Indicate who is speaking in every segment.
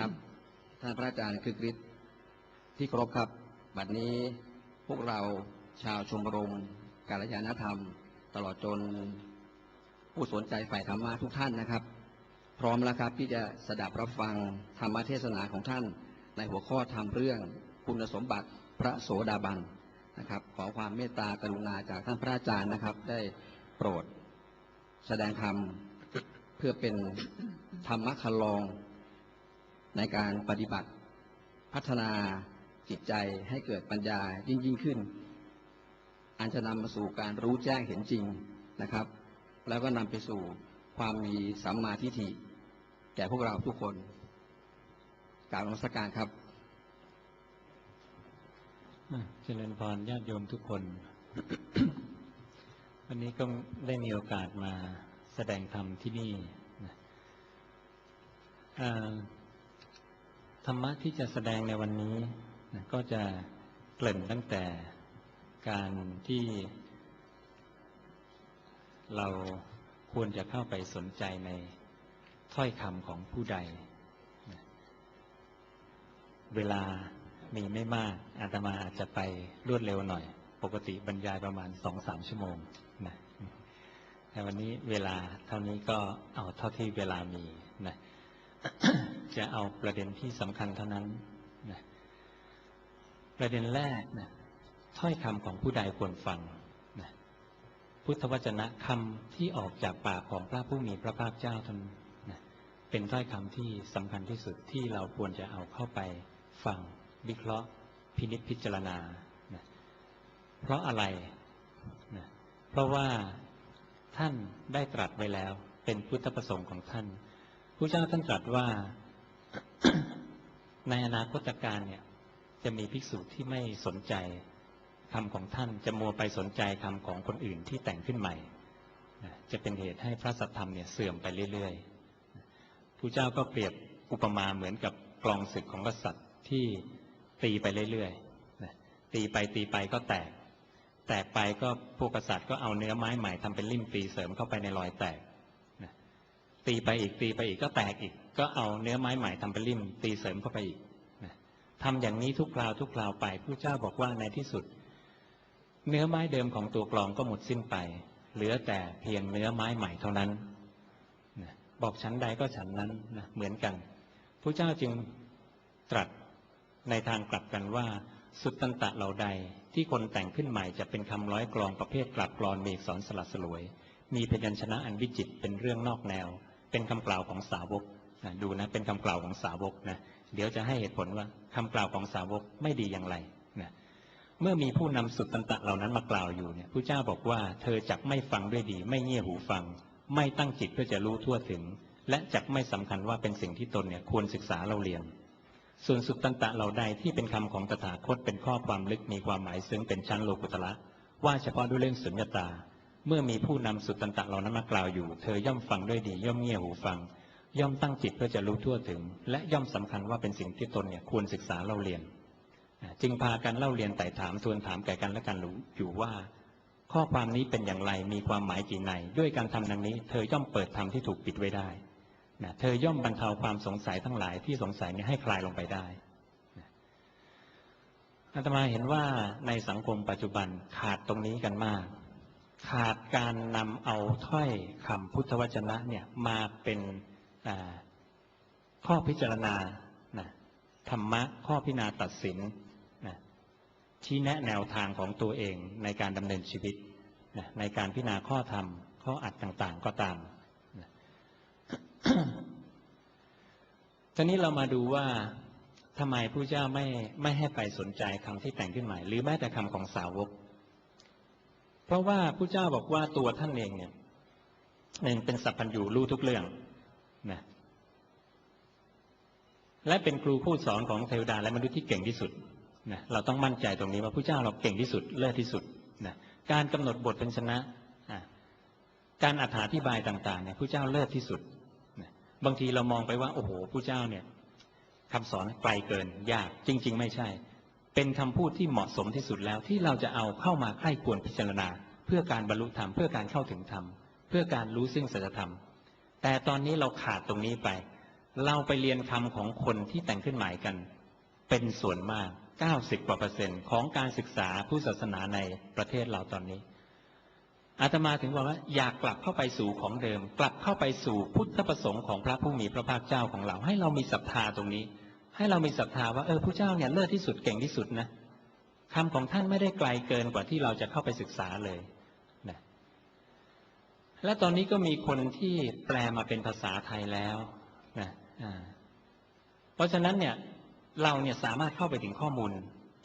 Speaker 1: ครับ ท่านพระอาจารย์คือกฤษที่เคารพครับ บัดนี้พวกเราชาวชมรมกาลยานธรรม ตลอดจน ผู้สนใจฝ่ายธรรมะทุกท่านนะครับ พร้อมแล้วครับที่จะสดับรับฟังธรรมเทศนาของท่านในหัวข้อทำเรื่องคุณสมบัติพระโสดาบันนะครับ ขอความเมตตากรุณาจากท่านพระอาจารย์นะครับ ได้โปรดแสดงธรรมเพื่อเป็นธรรมคันลอง ในการปฏิบัติพัฒนาจิตใจให้เกิดปัญญายิ่งยิ่งขึ้น อันจะนำมาสู่การรู้แจ้งเห็นจริงนะครับ แล้วก็นำไปสู่ความมีสัมมาทิฏฐิแก่พวกเราทุกคนกรารนมัสการครับ
Speaker 2: เจริญพรญาติโยมทุกคน วันนี้ก็ได้มีโอกาสมาแสดงธรรมที่นี่นะอ่า ธรรมะที่จะแสดงในวันนี้นะก็จะเกริ่นตั้งแต่การที่เราควรจะเข้าไปสนใจในถ้อยคำของผู้ใด เวลามีไม่มากอาตมาอาจจะไปรวดเร็วหน่อย ปกติบรรยายประมาณสองสามชั่วโมงนะแต่วันนี้เวลาเท่านี้ก็เอาเท่าที่เวลามี จะเอาประเด็นที่สำคัญเท่านั้นนะประเด็นแรกนะถ้อยคำของผู้ใดควรฟังนะพุทธวจนะคำที่ออกจากปากของพระผู้มีพระภาคเจ้าท่านนะเป็นถ้อยคำที่สำคัญที่สุดที่เราควรจะเอาเข้าไปฟังวิเคราะห์ พินิจพิจารณานะเพราะอะไรนะเพราะว่าท่านได้ตรัสไว้แล้ว เป็นพุทธประสงค์ของท่าน พระเจ้าท่านตรัสว่าในอนาคตการเนี่ย จะมีภิกษุที่ไม่สนใจคำของท่านจะมัวไปสนใจคำของคนอื่นที่แต่งขึ้นใหม่จะเป็นเหตุให้พระสัทธรรมเนี่ยเสื่อมไปเรื่อยๆพระเจ้าก็เปรียบอุปมาเหมือนกับกลองศึกของกษัตริย์ที่ตีไปเรื่อยๆตีไปตีไปก็แตก แตกไปก็พวกกษัตริย์ก็เอาเนื้อไม้ใหม่ทำเป็นลิ่มตีเสริมเข้าไปในรอยแตก ตีไปอีกตีไปอีกก็แตกอีก ก็เอาเนื้อไม้ใหม่ทำเป็นลิ่ม ตีเสริมเข้าไปอีกทำอย่างนี้ทุกคราวทุกคราวไปผู้เจ้าบอกว่าในที่สุด เนื้อไม้เดิมของตัวกลองก็หมดสิ้นไป เหลือแต่เพียงเนื้อไม้ใหม่เท่านั้นบอกชั้นใดก็ฉันนั้นนะเหมือนกันผู้เจ้าจึงตรัสในทางกลับกันว่า สุดตันตะเหล่าใดที่คนแต่งขึ้นใหม่จะเป็นคำร้อยกลองประเภทกลับกรอนมีอักษรสลัดสลวย มีพยัญชนะอันวิจิตเป็นเรื่องนอกแนว เป็นคำกล่าวของสาวกดูนะเป็นคำกล่าวของสาวกนะเดี๋ยวจะให้เหตุผลว่าคำกล่าวของสาวกไม่ดีอย่างไรนะเมื่อมีผู้นำสุดตันตะเหล่านั้นมากล่าวอยู่เนี่ยผู้เจ้าบอกว่าเธอจักไม่ฟังด้วยดี ไม่เงี่ยหูฟัง ไม่ตั้งจิตเพื่อจะรู้ทั่วถึง และจักไม่สำคัญว่าเป็นสิ่งที่ตนเนี่ยควรศึกษาเราเรียนส่วนสุตตันตะเหล่าใดที่เป็นคำของตถาคตเป็นข้อความลึกมีความหมายซึ้งเป็นชั้นโลกุตละว่าเฉพาะด้วยเรื่องสุญญตา เมื่อมีผู้นำสุตตันตะเหล่านั้นมากล่าวอยู่ เธอย่อมฟังด้วยดี ย่อมเงี่ยหูฟัง ย่อมตั้งจิตเพื่อจะรู้ทั่วถึง และย่อมสำคัญว่าเป็นสิ่งที่ตนเนี่ยควรศึกษาเล่าเรียน จึงพากันเล่าเรียนไต่ถามทวนถามแก่กันและกันรู้อยู่ว่า ข้อความนี้เป็นอย่างไรมีความหมายกี่ในด้วยการทำดังนี้ เธอย่อมเปิดธรรมที่ถูกปิดไว้ได้นะเธอย่อมบรรเทาความสงสัยทั้งหลายที่สงสัยนี้ให้คลายลงไปได้นะอาตมาเห็นว่าในสังคมปัจจุบันขาดตรงนี้กันมาก ขาดการนำเอาถ้อยคำพุทธวจนะเนี่ยมาเป็นข้อพิจารณานะธรรมะข้อพิจารณาตัดสินนะชี้แนะแนวทางของตัวเองในการดำเนินชีวิตนะในการพิจารณาข้อธรรม ข้ออัดต่างๆก็ตามนะทีนี้เรามาดูว่าทำไมผู้เจ้าไม่ไม่ให้ไปสนใจคำที่แต่งขึ้นใหม่ หรือแม้แต่คำของสาวก เพราะว่าผู้เจ้าบอกว่าตัวท่านเองเนี่ยหนึ่งเป็นสัพพัญญูรู้ทุกเรื่องนะและเป็นครูผู้สอนของเทวดาและมนุษย์ที่เก่งที่สุดนะเราต้องมั่นใจตรงนี้ว่าผู้เจ้าเราเก่งที่สุดเลิศที่สุดนะการกำหนดบทเป็นชนะการอธิบายต่างๆเนี่ยผู้เจ้าเลิศที่สุดนะบางทีเรามองไปว่า โอ้โหผู้เจ้าเนี่ยคำสอนไกลเกินยากจริง ๆ ไม่ใช่ เป็นคำพูดที่เหมาะสมที่สุดแล้วที่เราจะเอาเข้ามาใกล้ควรพิจารณา เพื่อการบรรลุธรรมเพื่อการเข้าถึงธรรม เพื่อการรู้ซึ่งสัจธรรม แต่ตอนนี้เราขาดตรงนี้ไป เราไปเรียนคำของคนที่แต่งขึ้นหม่กัน เป็นส่วนมาก 90กว่าเปอร์เซ็นต์ของการศึกษาผู้ศาสนาในประเทศเราตอนนี้อาตมาถึงบอกว่าอยากกลับเข้าไปสู่ของเดิม กลับเข้าไปสู่พุทธประสงค์ของพระผู้มีพระภาคเจ้าของเราให้เรามีศรัทธาตรงนี้ ให้เรามีศรัทธาว่าเออพระเจ้าเนี่ยเลิศที่สุดเก่งที่สุดนะคำของท่านไม่ได้ไกลเกินกว่าที่เราจะเข้าไปศึกษาเลยนะและตอนนี้ก็มีคนที่แปลมาเป็นภาษาไทยแล้วนะเพราะฉะนั้นเนี่ยเราเนี่ยสามารถเข้าไปถึงข้อมูล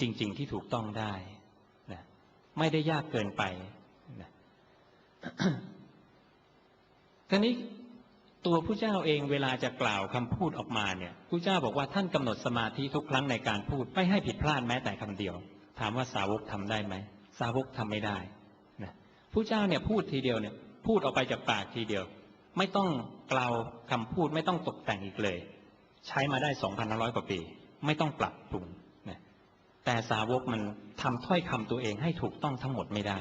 Speaker 2: จริง ๆ ที่ถูกต้องได้นะไม่ได้ยากเกินไปนะทีนี้ ตัวผู้เจ้าเองเวลาจะกล่าวคำพูดออกมาเนี่ยผู้เจ้าบอกว่าท่านกำหนดสมาธิทุกครั้งในการพูดไม่ให้ผิดพลาดแม้แต่คำเดียว ถามว่าสาวกทำได้ไหมสาวกทำไม่ได้นะผู้เจ้าเนี่ยพูดทีเดียวเนี่ยพูดออกไปจากปากทีเดียว ไม่ต้องกล่าวคำพูดไม่ต้องตกแต่งอีกเลย ใช้มาได้สองพันร้อยกว่าปี ไม่ต้องปรับปรุงนะแต่สาวกมันทำถ้อยคำตัวเองให้ถูกต้องทั้งหมดไม่ได้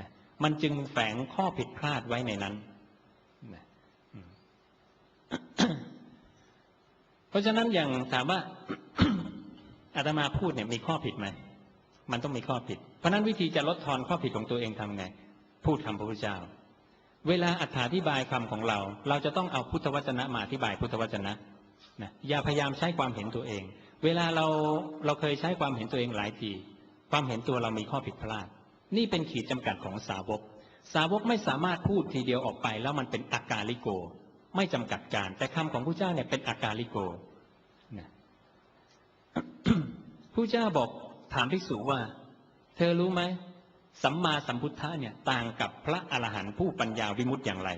Speaker 2: นะมันจึงแฝงข้อผิดพลาดไว้ในนั้น เพราะฉะนั้นอย่างถามว่าอาตมาพูดเนี่ยมีข้อผิดไหมมันต้องมีข้อผิด เพราะนั้นวิธีจะลดทอนข้อผิดของตัวเองทำไง พูดคำพระพุทธเจ้า เวลาอธิบายคำของเรา เราจะต้องเอาพุทธวจนะมาอธิบายพุทธวจนะนะอย่าพยายามใช้ความเห็นตัวเอง เวลาเราเราเคยใช้ความเห็นตัวเองหลายที ความเห็นตัวเรามีข้อผิดพลาด นี่เป็นขีดจำกัดของสาวก สาวกไม่สามารถพูดทีเดียวออกไป แล้วมันเป็นอากาลิโก ไม่จำกัดการ แต่คำของผู้เจ้าเนี่ยเป็นอาการลิโกนะผู้เจ้าบอกถามภิกษุว่า เธอรู้ไหมสัมมาสัมพุทธะเนี่ยต่างกับพระอรหันต์ผู้ปัญญาวิมุตติอย่างไร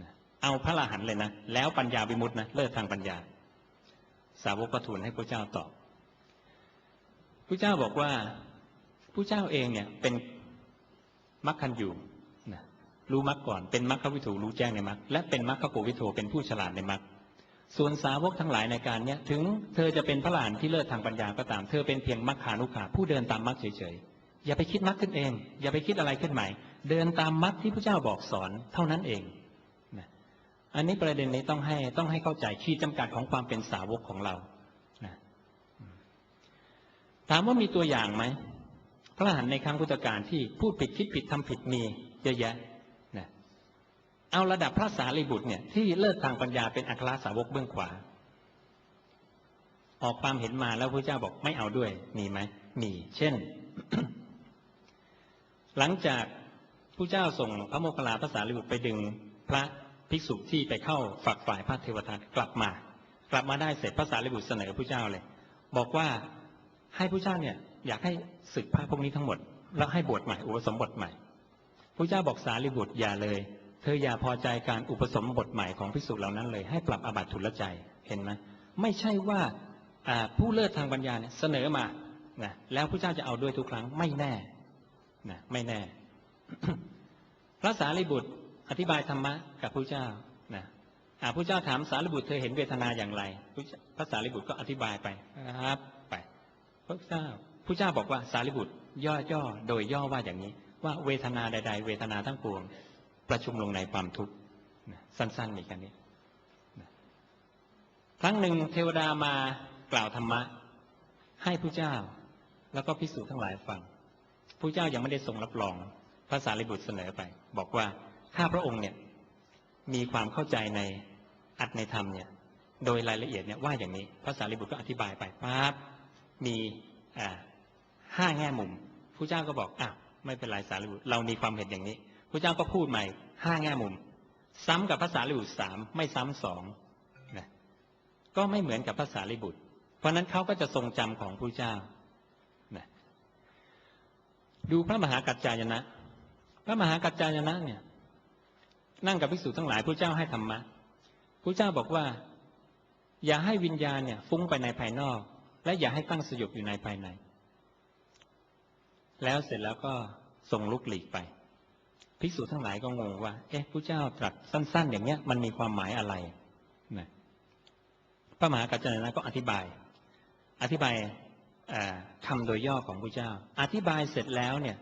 Speaker 2: นะเอาพระอรหันต์เลยนะแล้วปัญญาวิมุตตินะเลิศทางปัญญา สาวกก็ทูลให้พระเจ้าตอบพระเจ้าบอกว่าผู้เจ้าเองเนี่ยเป็นมัคคันยูนะ รู้มรรคก่อนเป็นมรรควิถูรู้แจ้งในมรรคและเป็นมรรคโกวิโทเป็นผู้ฉลาดในมรรคส่วนสาวกทั้งหลายในการเนี้ยถึงเธอจะเป็นพระหลานที่เลิศทางปัญญาก็ตาม เธอเป็นเพียงมรรคานุขาผู้เดินตามมรรคเฉยๆอย่าไปคิดมรรคขึ้นเอง อย่าไปคิดอะไรขึ้นใหม่ เดินตามมรรคที่พระเจ้าบอกสอนเท่านั้นเองนะอันนี้ประเด็นนี้ต้องให้ต้องให้เข้าใจขีดจำกัดของความเป็นสาวกของเรานะถามว่ามีตัวอย่างไหมพระอรหันในครั้งพุทธกาลที่พูดผิดคิดผิดทำผิดมีเยอะแยะ เอาระดับพระสารีบุตรเนี่ยที่เลิศทางปัญญาเป็นอัครสาวกเบื้องขวา ออกความเห็นมาแล้วพระเจ้าบอกไม่เอาด้วย มีไหมมี เช่น หลังจากผู้เจ้าส่งพระโมคคัลลาภาษาลิบุตรไปดึงพระภิกษุที่ไปเข้าฝักฝ่ายพระเทวทัตกลับมา กลับมาได้เสร็จพระสารีบุตรเสนอผู้เจ้าเลย บอกว่าให้ผู้เจ้าเนี่ย อยากให้ศึกพระพวกนี้ทั้งหมด แล้วให้บวชใหม่อุปสมบทใหม่ผู้เจ้าบอกสารีบุตรอย่าเลย เธออย่าพอใจการอุปสมบทใหม่ของภิกษุเหล่านั้นเลย ให้ปรับอาบัติทุลใจเห็นไหมไม่ใช่ว่าผู้เลิศทางปัญญาเนี่ยเสนอมานะแล้วผู้เจ้าจะเอาด้วยทุกครั้งไม่แน่นะไม่แน่ พระสารีบุตรอธิบายธรรมะกับผู้เจ้านะอ่าผู้เจ้าถามสารีบุตรเธอเห็นเวทนาอย่างไรพระสารีบุตรก็อธิบายไปนะครับ ไปพระเจ้าผู้เจ้าบอกว่าสารีบุตร ย่อๆโดยย่อว่าอย่างนี้ ว่าเวทนาใด ๆ เวทนาทั้งปวง ประชุมลงในความทุกข์สั้นๆมีแค่นี้ครั้งหนึ่งเทวดามากล่าวธรรมะ ให้ผู้เจ้า แล้วก็พิสูจน์ทั้งหลายฟังผู้เจ้ายังไม่ได้ทรงรับรองพระสารีบุตรเสนอไป บอกว่าข้าพระองค์เนี่ย มีความเข้าใจในอัตในธรรมเนี่ย โดยรายละเอียดเนี่ยว่าอย่างนี้พระสารีบุตรก็อธิบายไปปั๊บมีห้าแง่มุมผู้เจ้าก็บอกอะไม่เป็นไรสารีบุตรเรามีความเห็นอย่างนี้ ผู้เจ้าก็พูดใหม่ห้าแง่มุม ซ้ำกับภาษาลิบุตรสามไม่ซ้ำสองนะก็ไม่เหมือนกับภาษาลิบุตร เพราะนั้นเขาก็จะทรงจำของผู้เจ้านะดูพระมหากัจจายนะ พระมหากัจจายนะเนี่ย นั่งกับภิกษุทั้งหลายผู้เจ้าให้ธรรมะผู้เจ้าบอกว่า อย่าให้วิญญาณเนี่ย ฟุ้งไปในภายนอก และอย่าให้ตั้งสยบอยู่ในภายใน แล้วเสร็จแล้วก็ส่งลุกหลีกไป ภิกษุทั้งหลายก็งงว่า เอ๊ะพระเจ้าตรัสสั้น ๆ อย่างเนี้ยมันมีความหมายอะไรนะพระมหากัจจายนะก็อธิบาย อธิบายคำโดยย่อของพระเจ้า อธิบายเสร็จแล้วเนี่ย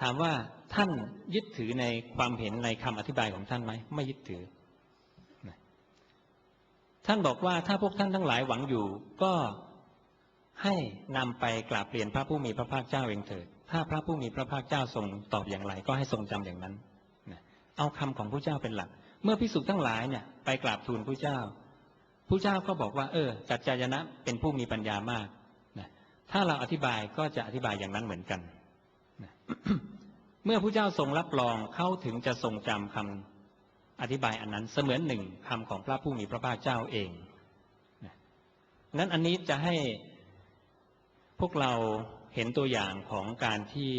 Speaker 2: ถามว่าท่านยึดถือในความเห็นในคำอธิบายของท่านไหมไม่ยึดถือ ท่านบอกว่าถ้าพวกท่านทั้งหลายหวังอยู่ ก็ให้นำไปกราบเรียนพระผู้มีพระภาคเจ้าเองเถิด ถ้าพระผู้มีพระภาคเจ้าทรงตอบอย่างไร ก็ให้ทรงจำอย่างนั้นนะเอาคำของพระเจ้าเป็นหลัก เมื่อพิสุทั้งหลายเนี่ยไปกราบทูลพระเจ้าพระเจ้าก็บอกว่า เออจัจจายนะเป็นผู้มีปัญญามากนะถ้าเราอธิบายก็จะอธิบายอย่างนั้นเหมือนกันนะเมื่อพระเจ้าทรงรับรองเข้าถึงจะทรงจำคำอธิบายอันนั้นเสมือนหนึ่งคำของพระผู้มีพระภาคเจ้าเองนะนั้นอันนี้จะให้พวกเรา เห็นตัวอย่างของการที่